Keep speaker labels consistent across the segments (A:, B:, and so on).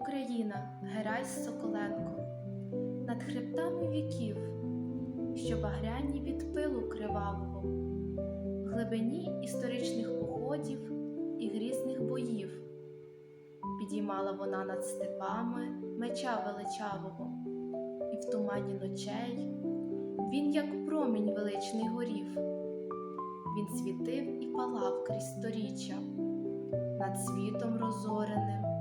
A: Україна, Герась Соколенко, над хребтами віків, що багряні від пилу кривавого, в глибині історичних походів і грізних боїв, підіймала вона над степами меча величавого, і в тумані ночей він, як промінь величний горів, він світив і палав крізь сторіччя над світом розореним,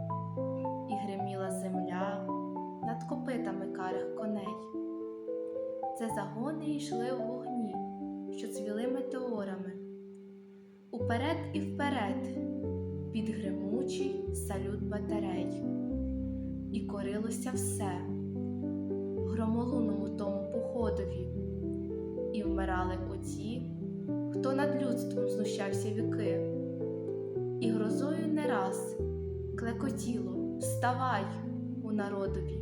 A: Це загони йшли у вогні, що цвіли метеорами. Уперед і вперед, під гримучий салют батарей, і корилося все. Громолунному тому походові, і вмирали оті, хто над людством знущався віки, і грозою не раз клекотіло вставай у народові,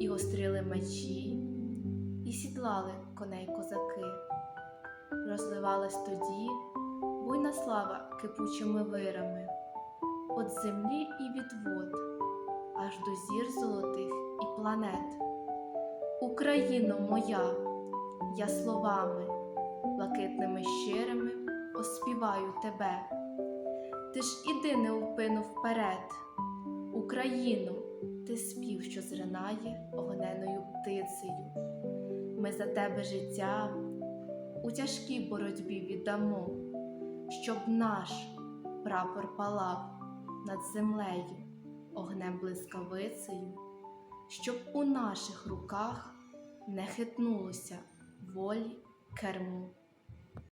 A: і гострили мечі, і сідлали коней козаки. Розливалась тоді буйна слава кипучими вирами, От землі і від вод, аж до зір золотих і планет. Україно моя, я словами, блакитними щирими оспіваю тебе. Ти ж іди неупину вперед, Україну, ти спів, що зринає огненою птицею. Ми за тебе життя у тяжкій боротьбі віддамо, щоб наш прапор палав над землею огнем блискавицею, щоб у наших руках не хитнулося волі керму.